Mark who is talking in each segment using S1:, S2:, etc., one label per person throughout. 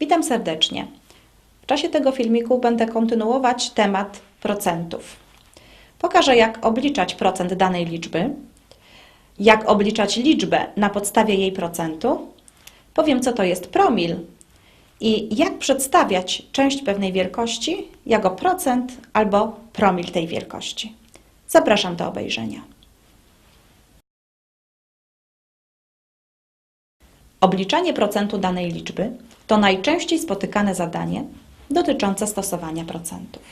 S1: Witam serdecznie. W czasie tego filmiku będę kontynuować temat procentów. Pokażę, jak obliczać procent danej liczby, jak obliczać liczbę na podstawie jej procentu, powiem, co to jest promil i jak przedstawiać część pewnej wielkości jako procent albo promil tej wielkości. Zapraszam do obejrzenia. Obliczanie procentu danej liczby to najczęściej spotykane zadanie dotyczące stosowania procentów.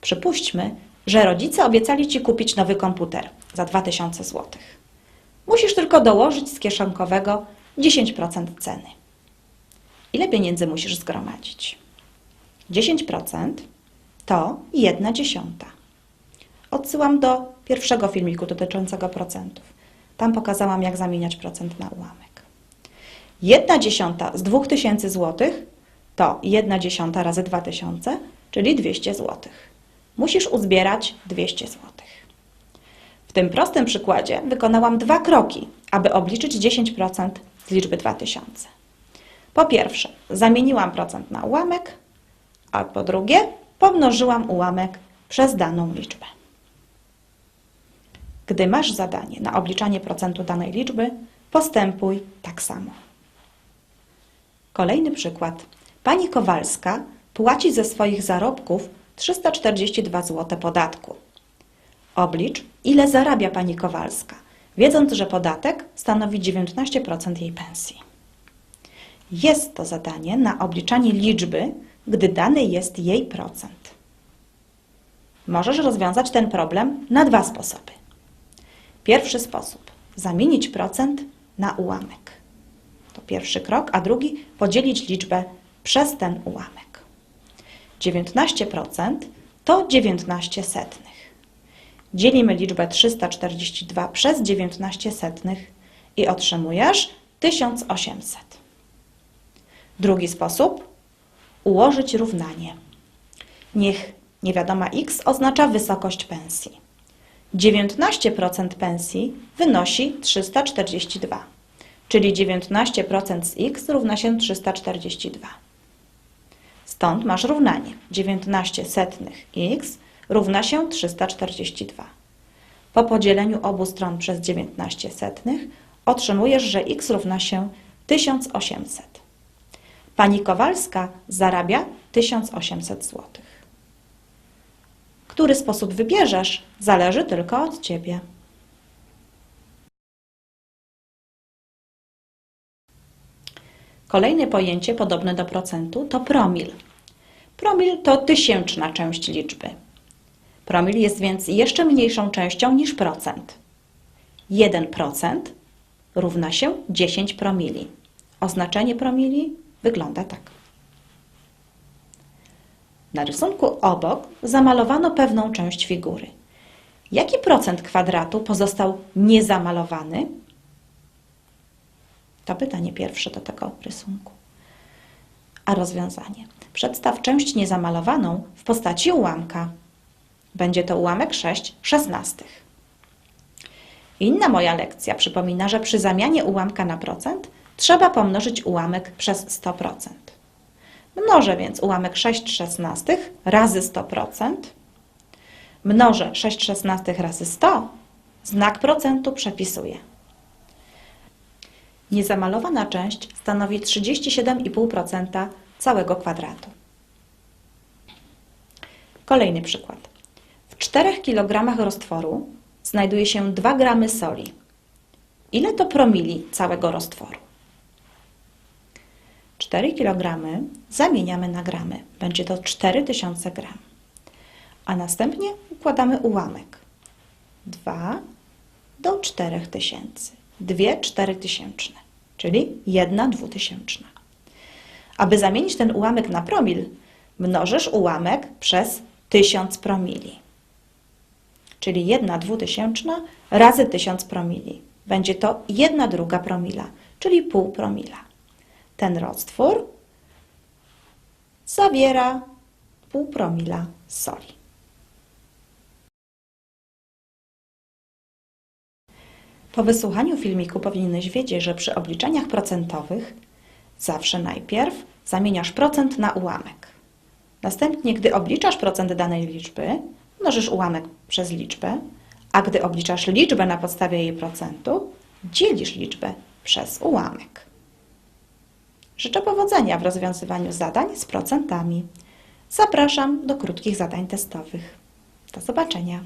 S1: Przypuśćmy, że rodzice obiecali Ci kupić nowy komputer za 2000 zł. Musisz tylko dołożyć z kieszonkowego 10% ceny. Ile pieniędzy musisz zgromadzić? 10% to 1 dziesiąta. Odsyłam do pierwszego filmiku dotyczącego procentów. Tam pokazałam, jak zamieniać procent na ułamek. 1 dziesiąta z 2000 zł to 1 dziesiąta razy 2000, czyli 200 zł. Musisz uzbierać 200 zł. W tym prostym przykładzie wykonałam dwa kroki, aby obliczyć 10% z liczby 2000. Po pierwsze, zamieniłam procent na ułamek, a po drugie, pomnożyłam ułamek przez daną liczbę. Gdy masz zadanie na obliczanie procentu danej liczby, postępuj tak samo. Kolejny przykład. Pani Kowalska płaci ze swoich zarobków 342 zł podatku. Oblicz, ile zarabia pani Kowalska, wiedząc, że podatek stanowi 19% jej pensji. Jest to zadanie na obliczanie liczby, gdy dany jest jej procent. Możesz rozwiązać ten problem na dwa sposoby. Pierwszy sposób zamienić procent na ułamek. To pierwszy krok, a drugi podzielić liczbę przez ten ułamek. 19% to 19 setnych. Dzielimy liczbę 342 przez 19 setnych i otrzymujesz 1800. Drugi sposób ułożyć równanie. Niech niewiadoma x oznacza wysokość pensji. 19% pensji wynosi 342 czyli 19% z x równa się 342. Stąd masz równanie 19 setnych x równa się 342. Po podzieleniu obu stron przez 19 setnych otrzymujesz, że x równa się 1800. Pani Kowalska zarabia 1800 zł. Który sposób wybierzesz, zależy tylko od Ciebie. Kolejne pojęcie podobne do procentu to promil. Promil to tysięczna część liczby. Promil jest więc jeszcze mniejszą częścią niż procent. 1% równa się 10 promili. Oznaczenie promili wygląda tak. Na rysunku obok zamalowano pewną część figury. Jaki procent kwadratu pozostał niezamalowany? To pytanie pierwsze do tego rysunku. A rozwiązanie. Przedstaw część niezamalowaną w postaci ułamka. Będzie to ułamek 6 szesnastych. Inna moja lekcja przypomina, że przy zamianie ułamka na procent trzeba pomnożyć ułamek przez 100%. Mnożę więc ułamek 6 szesnastych razy 100%. Mnożę 6 szesnastych razy 100. Znak procentu przepisuję. Niezamalowana część stanowi 37,5% całego kwadratu. Kolejny przykład. W 4 kg roztworu znajduje się 2 g soli. Ile to promili całego roztworu? 4 kg zamieniamy na gramy. Będzie to 4000 gram. A następnie układamy ułamek. 2 do 4000 dwie czterotysięczne, czyli jedna dwutysięczna. Aby zamienić ten ułamek na promil, mnożysz ułamek przez tysiąc promili. Czyli jedna dwutysięczna razy tysiąc promili. Będzie to jedna druga promila, czyli pół promila. Ten roztwór zawiera pół promila soli. Po wysłuchaniu filmiku powinieneś wiedzieć, że przy obliczeniach procentowych zawsze najpierw zamieniasz procent na ułamek. Następnie, gdy obliczasz procent danej liczby, mnożysz ułamek przez liczbę, a gdy obliczasz liczbę na podstawie jej procentu, dzielisz liczbę przez ułamek. Życzę powodzenia w rozwiązywaniu zadań z procentami. Zapraszam do krótkich zadań testowych. Do zobaczenia.